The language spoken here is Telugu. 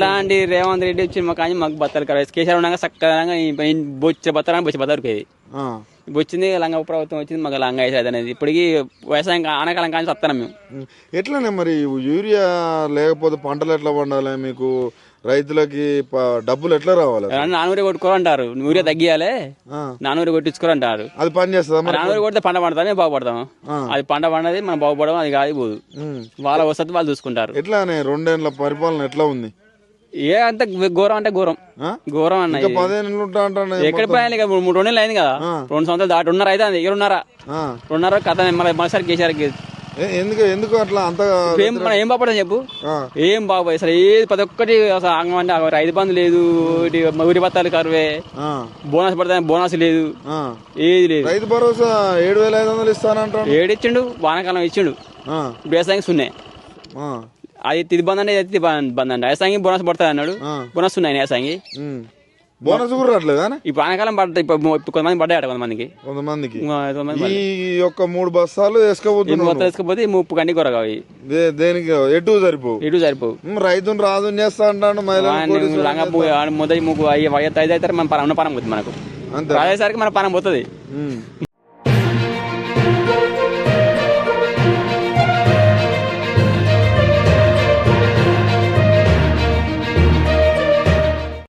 ఇట్లాంటి రేవంత్ రెడ్డి వచ్చి మాకు కానీ మాకు బత్తలు కరెక్ట్ కేసీఆర్ ఉండగా చక్కగా బొచ్చ బత్తలు బొచ్చి బత్త. ఇప్పుడు వచ్చింది లంగా ప్రభుత్వం వచ్చింది మాకు లంగా వేసేది అనేది. ఇప్పటికి వ్యవసాయం ఆనకాలం కానీ వస్తాను మేము. ఎట్లనే మరి యూరియా లేకపోతే పంటలు ఎట్లా పండాలి మీకు? రైతులకి డబ్బులు ఎట్లా రావాలి నానూరి కొట్టుకోరంటారు. యూరియా తగ్గియాలి. నానూరి కొట్టించుకోరంటారు. అది పని చేస్తుందా మరి? నానూరి కొడితే పంట పండుతాం మేము బాగుపడతాం ఆ. అది పంట పండది మనం బాగుపడడం అది కాదు పోదు. వాళ్ళ వసతి వాళ్ళు చూసుకుంటారు. ఎట్లానే రెండేళ్ళ పరిపాలన ఎట్లా ఉంది? ఏ అంత ఘోరం అంటే ఘోరం? ఘోరం అన్న ఎక్కడ పోయాలి ఇక? మూడు నెలలు అయింది కదా. రెండు సంవత్సరాలు దాటి ఉన్నర అయితే? దగ్గర ఉన్నారా? ఆ. ఉన్నారా? కథ మళ్ళీ మరోసారి కేసీఆర్ ఎందుకు ఎందుకు అట్లా అంత ఏం ఏం చెప్పు. ఏం బాగుపోయి అసలు ఏ ప్రతి ఒక్కటి అసలు ఆంగం అంటే. రైతు బంధు లేదు ఇటు ఊరి బత్తాలు కరువే. బోనస్ పడతాయి బోనస్ లేదు. ఏది లేదు. రైతు భరోసా ఏడు వేల ఐదు వందలు ఇస్తానంటాడు. ఏడిచ్చిండు వానాకాలం ఇచ్చిండు. వ్యవసాయం సున్నే. అది తిది బంద్ అంటే ఇది బంద్ అండి వ్యవసాయం బోనస్ పడుతుంది అన్నాడు. బోనస్ ఉన్నాయి ఉమ్. బోనస్ కూడా రావట్లేదా ఈ వానాకాలం పడతాయి ఇప్పుడు ఇప్పుడు కొంతమంది పడ్డాయట కొంతమందికి కొంతమందికి ఈ యొక్క మూడు మొత్తం తీసుకపోతే ఈ ముప్పు కండి కొరగా దేనికి ఎటు సరిపోవు ఇటు సరిపోవు ఉమ్, రైతును రాజు చేస్తా అంటాడు మొదటి ముగ్గు అయ్యి ఐదు అవుతారు మన పరం పరం పోతుంది మనకు అదేసరికి మన పరం పోతుంది.